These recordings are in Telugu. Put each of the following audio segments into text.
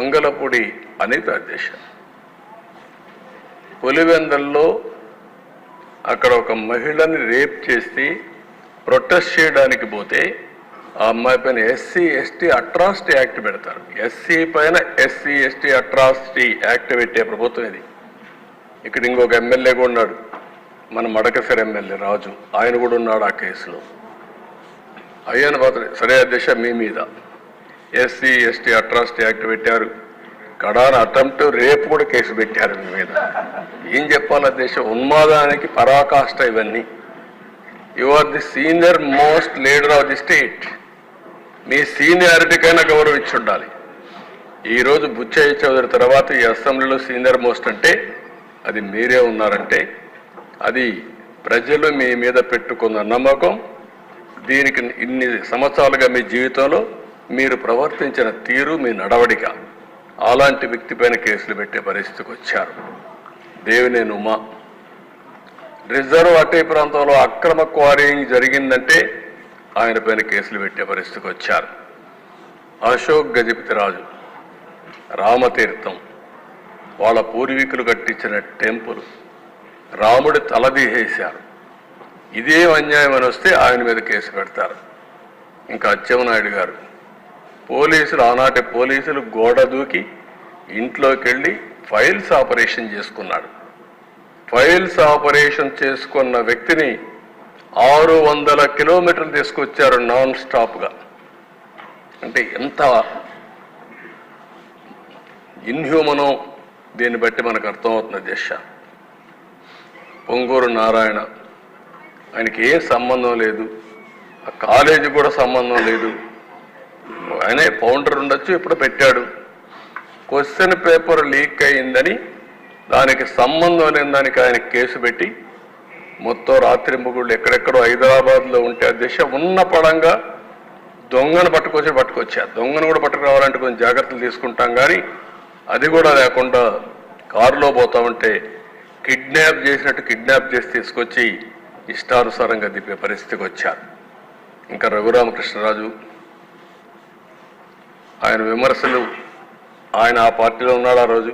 వంగలపూడి అనిత అధ్యక్ష పులివెందల్లో అక్కడ ఒక మహిళని రేప్ చేసి ప్రొటెస్ట్ చేయడానికి పోతే ఆ అమ్మాయి పైన ఎస్సీ ఎస్టీ అట్రాసిటీ యాక్ట్ పెడతారు. ఎస్సీ పైన ఎస్సీ ఎస్టీ అట్రాసిటీ యాక్ట్ పెట్టే ప్రభుత్వం ఇది. ఇక్కడ ఇంకొక ఎమ్మెల్యే కూడా ఉన్నాడు. మన మడకసరి ఎమ్మెల్యే రాజు. ఆయన కూడా ఉన్నాడు ఆ కేసులో. అయ్యాను పాత్ర సరే అధ్యక్ష మీ మీద. ఎస్సీ ఎస్టీ అట్రాసిటీ యాక్ట్ పెట్టారు. కడాన అటెంప్ట్ రేపు కూడా కేసు పెట్టారు మీ మీద. ఏం చెప్పాలో దేశం? ఉన్మాదానికి పరాకాష్ట ఇవన్నీ. You are the senior most leader of the state మీ సీనియారిటీకైనా గౌరవించి ఉండాలి. ఈరోజు బుచ్చయ్య చౌదరి తర్వాత ఈ అసెంబ్లీలో సీనియర్ మోస్ట్ అంటే అది మీరే ఉన్నారంటే అది ప్రజలు మీ మీద పెట్టుకున్న నమ్మకం దీనికి ఇన్ని సంవత్సరాలుగా మీ జీవితంలో మీరు ప్రవర్తించిన తీరు మీ నడవడిక. అలాంటి వ్యక్తి పైన కేసులు పెట్టే పరిస్థితికి వచ్చారు. దేవినేని ఉమా రిజర్వ్ అటవీ ప్రాంతంలో అక్రమ క్వారీయింగ్ జరిగిందంటే ఆయన పైన కేసులు పెట్టే పరిస్థితికి వచ్చారు. అశోక్ గజపతిరాజు రామతీర్థం వాళ్ళ పూర్వీకులు కట్టించిన టెంపుల్ రాముడి తలదీసేశారు ఇదేం అన్యాయం అని వస్తే ఆయన మీద కేసు పెడతారు. ఇంకా అచ్చెవనాయుడు గారు పోలీసులు ఆనాటి పోలీసులు గోడ దూకి ఇంట్లోకి వెళ్ళి ఫైల్స్ ఆపరేషన్ చేసుకున్నాడు. ఫైల్స్ ఆపరేషన్ చేసుకున్న వ్యక్తిని ఆరు వందల కిలోమీటర్లు తీసుకొచ్చారు నాన్ స్టాప్గా. అంటే ఎంత ఇన్హ్యూమనో దీన్ని బట్టి మనకు అర్థమవుతుంది దిశ పొంగూరు నారాయణ ఆయనకి ఏ సంబంధం లేదు. ఆ కాలేజీ కూడా సంబంధం లేదు. ఆయనే ఫౌండర్ ఉండొచ్చు ఇప్పుడు పెట్టాడు. క్వశ్చన్ పేపర్ లీక్ అయిందని దానికి సంబంధం అనే దానికి ఆయన కేసు పెట్టి మొత్తం రాత్రి ముగుళ్ళు ఎక్కడెక్కడో హైదరాబాద్లో ఉంటే ఆ దిశ ఉన్న పడంగా దొంగను పట్టుకొచ్చి పట్టుకొచ్చా. దొంగను కూడా పట్టుకురావాలంటే కొంచెం జాగ్రత్తలు తీసుకుంటాం కానీ అది కూడా లేకుండా కారులో పోతా ఉంటే కిడ్నాప్ చేసినట్టు కిడ్నాప్ చేసి తీసుకొచ్చి ఇష్టానుసారంగా దిప్పే పరిస్థితికి వచ్చారు. ఇంకా రఘురామకృష్ణరాజు ఆయన విమర్శలు ఆయన ఆ పార్టీలో ఉన్నాడు ఆ రోజు.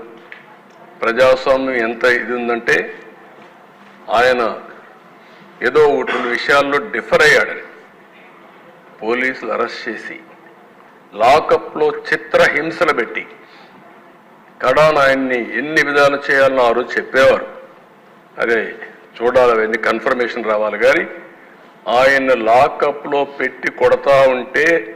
ప్రజాస్వామ్యం ఎంత ఇది ఉందంటే ఆయన ఏదో ఒకటి విషయాల్లో డిఫర్ అయ్యాడని. పోలీసులు అరెస్ట్ చేసి లాకప్లో చిత్రహింసలు పెట్టి కడాన్ ఆయన్ని ఎన్ని విధాలు చేయాలని ఆ రోజు చెప్పేవారు. అదే చూడాలి అవన్నీ కన్ఫర్మేషన్ రావాలి. కానీ ఆయన లాకప్లో పెట్టి కొడతా ఉంటే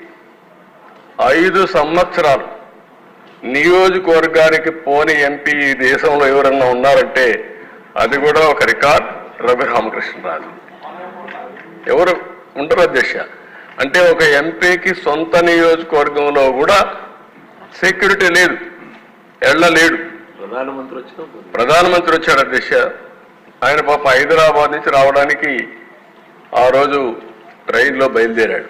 ఐదు సంవత్సరాలు నియోజకవర్గానికి పోని ఎంపీ ఈ దేశంలో ఎవరన్నా ఉన్నారంటే అది కూడా ఒక రికార్డ్ రవి రామకృష్ణరాజు ఎవరు ఉండరు అధ్యక్ష. అంటే ఒక ఎంపీకి సొంత నియోజకవర్గంలో కూడా సెక్యూరిటీ లేదు ఎళ్ళలేడు ప్రధానమంత్రి వచ్చిన ప్రధానమంత్రి వచ్చాడు అధ్యక్ష. ఆయన పాప హైదరాబాద్ నుంచి రావడానికి ఆ రోజు ట్రైన్లో బయలుదేరాడు.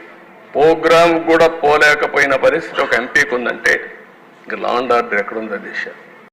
ప్రోగ్రామ్ కూడా పోలేకపోయిన పరిస్థితి ఒక ఎంపీకి ఉందంటే ఇంక లాండ్ ఆర్డర్ ఎక్కడుందో దేశ.